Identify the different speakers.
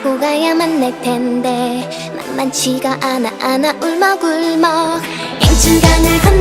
Speaker 1: 하고 가야만 될 텐데 만만치가 않아 안아 울먹울먹. 행춘강을 건너